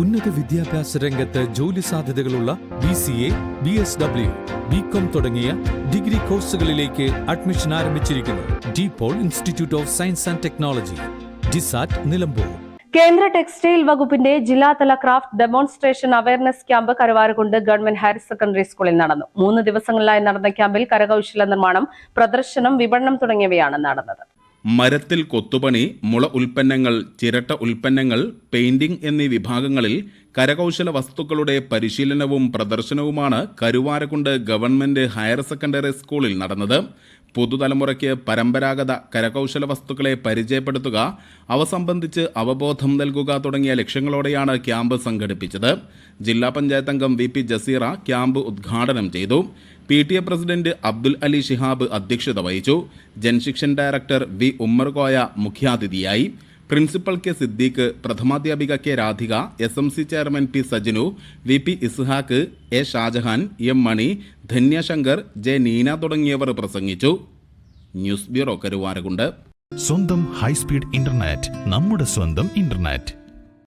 ഉന്നത വിദ്യാഭ്യാസ രംഗത്ത് ജോലി സാധ്യതകളുള്ള B C A B S W B com തുടങ്ങിയ ഡിഗ്രി കോഴ്സുകളിലേക്ക് അഡ്മിഷൻ ആരംഭിച്ചിരിക്കുന്നു. DePaul institute of science and technology ഡിസാറ്റ് Nilambur. കേന്ദ്ര ടെക്സ്റ്റൈൽ വകുപ്പിന്റെ ജില്ലാതല craft demonstration awareness camp Karuvarakundu government higher secondary സ്കൂളിൽ നടന്നു. മൂന്ന് ദിവസങ്ങളിലായി നടന്ന ക്യാമ്പിൽ കരകൗശല നിർമ്മാണം പ്രദർശനം വിപണനം തുടങ്ങിയവയാണ് നടന്നത്. മരത്തിൽ കൊത്തുപണി മുള ഉൽപ്പന്നങ്ങൾ ചിരട്ട ഉൽപ്പന്നങ്ങൾ പെയിന്റിംഗ് എന്നീ വിഭാഗങ്ങളിൽ കരകൗശല വസ്തുക്കളുടെ പരിശീലനവും പ്രദർശനവുമാണ് കരുവാരക്കുണ്ട് ഗവൺമെന്റ് ഹയർ സെക്കൻഡറി സ്കൂളിൽ നടന്നത്. പുതുതലമുറയ്ക്ക് പരമ്പരാഗത കരകൗശല വസ്തുക്കളെ പരിചയപ്പെടുത്തുക അവ സംബന്ധിച്ച് അവബോധം നൽകുക തുടങ്ങിയ ലക്ഷ്യങ്ങളോടെയാണ് ക്യാമ്പ് സംഘടിപ്പിച്ചത്. ജില്ലാ പഞ്ചായത്ത് അംഗം വി പി ജസീറ ക്യാമ്പ് ഉദ്ഘാടനം ചെയ്തു. P T A president Abdul Ali Shihab അധ്യക്ഷത വഹിച്ചു. ജൻശിക്ഷൻ ഡയറക്ടർ വി ഉമ്മർകോയ മുഖ്യാതിഥിയായി. Principal K Siddique പ്രഥമാധ്യാപിക K Radhika S M C chairman P Sajinu V P Ishaq A Shajahan M Mani Dhanyashankar J Neena തുടങ്ങിയവർ പ്രസംഗിച്ചു. News bureau Karuvarakundu. സ്വന്തം high speed internet നമ്മുടെ സ്വന്തം internet.